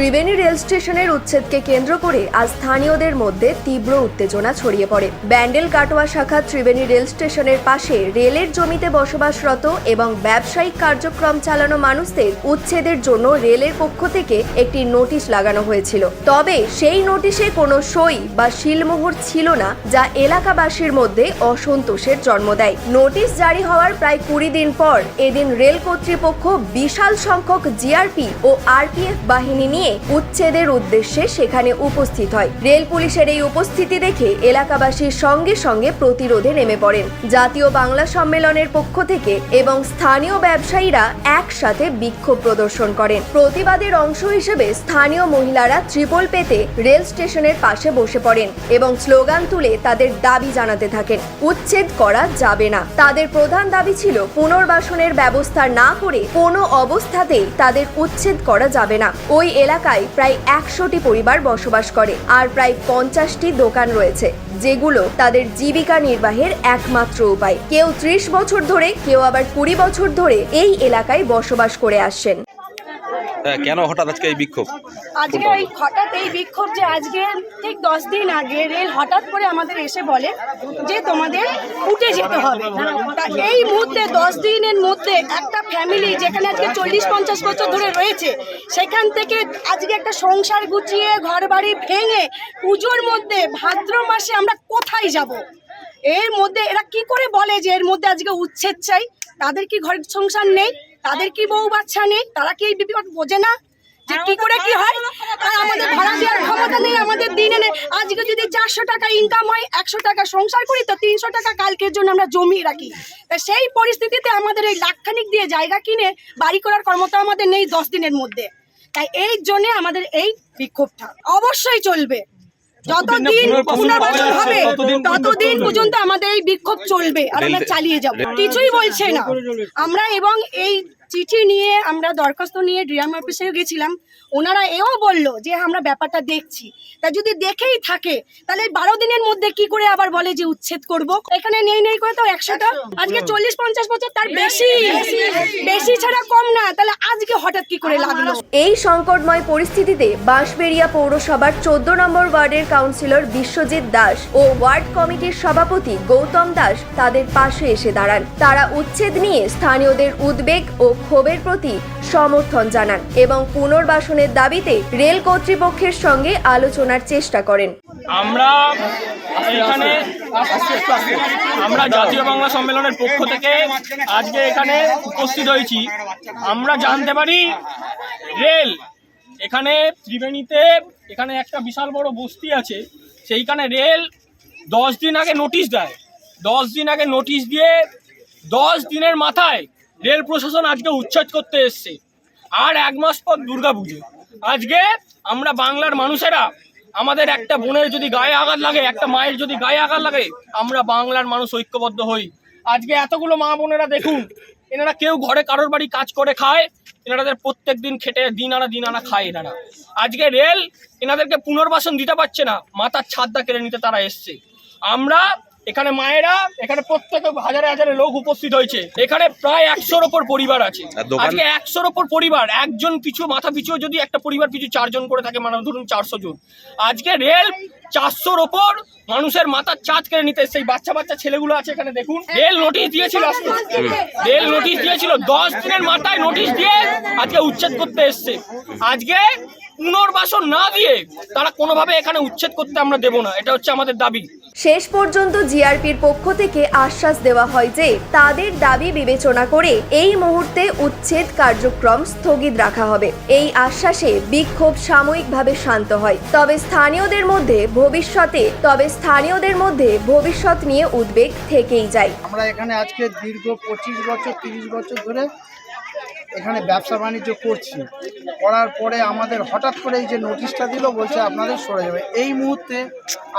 Triveni rail স্টেশনের উচ্ছেদকে কেন্দ্র করে আজ স্থানীয়দের মধ্যে তীব্র উত্তেজনা ছড়িয়ে পড়ে। ব্যান্ডেল কাটোয়া শাখা ত্রিবেণী রেল স্টেশনের পাশে রেলের জমিতে বসবাসরত এবং ব্যবসায়িক কার্যক্রম চালানো মানুষদের উচ্ছেদের জন্য রেলের পক্ষ থেকে একটি নোটিশ লাগানো হয়েছিল। তবে সেই নোটিশে কোনো সই বা শিলমোহর ছিল না, যা এলাকাবাসীর মধ্যে অসন্তোষের জন্ম দেয়। নোটিশ জারি হওয়ার প্রায় কুড়ি দিন পর এদিন রেল কর্তৃপক্ষ বিশাল সংখ্যক জিআরপি ও আরপিএফ বাহিনী নিয়ে উচ্ছেদের উদ্দেশ্যে সেখানে উপস্থিত হয়। রেল পুলিশের এই উপস্থিতি দেখে এলাকাবাসীর সঙ্গে সঙ্গে প্রতিরোধে নেমে পড়েন। জাতীয় বাংলা সম্মেলনের পক্ষ থেকে এবং স্থানীয় ব্যবসায়ীরা একসাথে বিক্ষোভ প্রদর্শন করেন। প্রতিবাদের অংশ হিসেবে স্থানীয় মহিলারা ত্রিপল পেতে রেল স্টেশনের পাশে বসে পড়েন এবং স্লোগান তুলে তাদের দাবি জানাতে থাকেন, উচ্ছেদ করা যাবে না। তাদের প্রধান দাবি ছিল পুনর্বাসনের ব্যবস্থা না করে কোনো অবস্থাতেই তাদের উচ্ছেদ করা যাবে না। ওই এলাকায় প্রায় একশোটি পরিবার বসবাস করে আর প্রায় পঞ্চাশটি দোকান রয়েছে, যেগুলো তাদের জীবিকা নির্বাহের একমাত্র উপায়। কেউ ত্রিশ বছর ধরে, কেউ আবার কুড়ি বছর ধরে এই এলাকায় বসবাস করে আসছেন। কেন হঠাৎ আজকে এই বিক্ষোভ? আজকে ওই হঠাৎ এই বিক্ষোভ যে আজকে ঠিক দশ দিন আগে রেল হঠাৎ করে আমাদের এসে বলে যে তোমাদের উঠে যেতে হবে। তা এই মুহূর্তে দশ দিনের মধ্যে একটা ফ্যামিলি যেখানে আজকে চল্লিশ পঞ্চাশ বছর ধরে রয়েছে সেখান থেকে আজকে একটা সংসার গুছিয়ে ঘর বাড়ি ভেঙে পুজোর মধ্যে ভাদ্র মাসে আমরা কোথায় যাব? এর মধ্যে এরা কি করে বলে যে এর মধ্যে আজকে উচ্ছেদ চাই? তাদের কি ঘর সংসার নেই? তাদের কি বউ বাচ্চা নেই? তারা কি এই বিপদ বোঝে না? যে কি করে কি হয়? আর আমাদের ভাড়া দেওয়ার ক্ষমতা নেই আমাদের দিনে নেই। আজকে যদি চারশো টাকা ইনকাম হয় একশো টাকা সংসার করি তো তিনশো টাকা কালকের জন্য আমরা জমিয়ে রাখি। তা সেই পরিস্থিতিতে আমাদের এই লাখখানিক দিয়ে জায়গা কিনে বাড়ি করার ক্ষমতা আমাদের নেই দশ দিনের মধ্যে। তাই এই জন্য আমাদের এই বিক্ষোভটা অবশ্যই চলবে। যতদিন পুনর্বাসন হবে ততদিন পর্যন্ত আমাদের এই বিক্ষোভ চলবে। আর আমরা চালিয়ে যাব। কিছুই বলছে না। আমরা এবং এই চিঠি নিয়ে আমরা দরখাস্ত নিয়ে ডিএম অফিসেও গেছিলাম। ওনারা এও বলল যে আমরা ব্যাপারটা দেখছি। তা যদি দেখেই থাকে তাহলে বারো দিনের মধ্যে কি করে আবার বলে যে উচ্ছেদ করব? এখানে নেই নেই করে তো একশোটা। আজকে চল্লিশ পঞ্চাশ বছর তার বেশি। বেশি ছাড়া কম না। তাহলে আজকে হঠাৎ কি করে লাগল? এই সংকটময় পরিস্থিতিতে বাঁশবেড়িয়া পৌরসভার চোদ্দ নম্বর ওয়ার্ডের কাউন্সিলর বিশ্বজিৎ দাস ও ওয়ার্ড কমিটির সভাপতি গৌতম দাস তাদের পাশে এসে দাঁড়ান। তারা উচ্ছেদ নিয়ে স্থানীয়দের উদ্বেগ ও ক্ষোভের প্রতি সমর্থন জানান এবং পুনর্বাসনের দাবিতে রেল কর্তৃপক্ষের সঙ্গে আলোচনার চেষ্টা করেন। আমরা এখানে আমরা জাতীয় বাংলা সম্মেলনের পক্ষ থেকে আজকে এখানে উপস্থিত হয়েছি। আমরা জানতে পারি রেল এখানে ত্রিবেণীতে এখানে একটা বিশাল বড় বস্তি আছে। সেইখানে রেল দশ দিন আগে নোটিশ দেয়। দশ দিন আগে নোটিশ দিয়ে দশ দিনের মাথায় রেল প্রশাসন আজকে উচ্ছেদ করতে এসছে। আর এক মাস পর দুর্গাপুজো আজকে আমরা বাংলার মানুষেরা আমাদের একটা বোনের যদি গায়ে আঘাত লাগে, একটা মায়ের যদি গায়ে আঘাত লাগে, আমরা বাংলার মানুষ ঐক্যবদ্ধ হই। আজকে এতগুলো মা বোনেরা দেখুন, এনারা কেউ ঘরে কারোর বাড়ি কাজ করে খায় এনাদের প্রত্যেক দিন খেটে দিন আনা দিন আনা খায় এনারা। আজকে রেল এনাদেরকে পুনর্বাসন দিতে পারছে না, মাথার ছাদটা কেড়ে নিতে তারা এসছে। আমরা এখানে মায়েরা এখানে প্রত্যেক হাজারে হাজারে লোক উপস্থিত হয়েছে। এখানে প্রায় একশোর ওপর পরিবার আছে। আজকে একশোর ওপর পরিবার একজন পিছু মাথা পিছু যদি একটা পরিবার পিছু চারজন করে থাকে মানে ধরুন চারশো জন। আজকে রেল চারশোর ওপর মানুষের মাথার চাঁদ কেড়ে নিতে সেই বাচ্চা বাচ্চা ছেলেগুলো আছে এখানে দেখুন। রেল নোটিশ দিয়েছিল আজকে। রেল নোটিশ দিয়েছিল। দশ দিনের মাথায় নোটিশ দিয়ে আজকে উচ্ছেদ করতে এসছে। আজকে পুনর্বাসন না দিয়ে তারা কোনোভাবে এখানে উচ্ছেদ করতে আমরা দেবো না। এটা হচ্ছে আমাদের দাবি। শেষ পর্যন্ত জিআরপির পক্ষ থেকে আশ্বাস দেওয়া হয় যে তাদের দাবি বিবেচনা করে এই মুহূর্তে উচ্ছেদ কার্যক্রম স্থগিত রাখা হবে। এই আশ্বাসে বিক্ষোভ সাময়িকভাবে শান্ত হয়। তবে স্থানীয়দের মধ্যে ভবিষ্যতে, তবে স্থানীয়দের মধ্যে ভবিষ্যৎ নিয়ে উদ্বেগ থেকেই যায়। আমরা এখানে আজকে দীর্ঘ পঁচিশ বছর, তিরিশ বছর ধরে এখানে ব্যবসা বাণিজ্য করছি। করার পরে আমাদের হঠাৎ করে এই যে নোটিশটা দিল, বলছে আপনাদের সরে যাবে। এই মুহূর্তে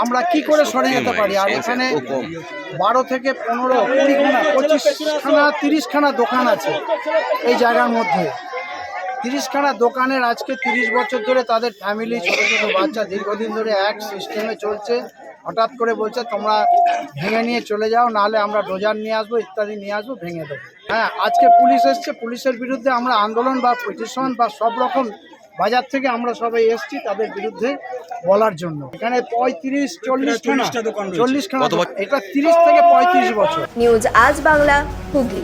আমরা কি করে সরে যেতে পারি? আর এখানে বারো থেকে পনেরো কুড়িখানা পঁচিশখানা তিরিশখানা দোকান আছে এই জায়গার মধ্যে। তিরিশখানা দোকানের আজকে তিরিশ বছর ধরে তাদের ফ্যামিলি ছোটো ছোটো বাচ্চা দীর্ঘদিন ধরে এক সিস্টেমে চলছে। হঠাৎ করে বলছে তোমরা ভেঙে নিয়ে চলে যাও নাহলে আমরা ডোজার নিয়ে আসব ইত্যাদি নিয়ে আসব ভেঙে দেবো। হ্যাঁ আজকে পুলিশ এসছে পুলিশের বিরুদ্ধে আমরা আন্দোলন বা পিটিশন বা সব রকম বাজার থেকে আমরা সবাই এসছি তাদের বিরুদ্ধে বলার জন্য। এখানে পঁয়ত্রিশ চল্লিশ চল্লিশ খানা এটা তিরিশ থেকে পঁয়ত্রিশ বছর। নিউজ আজ বাংলা হুগলি।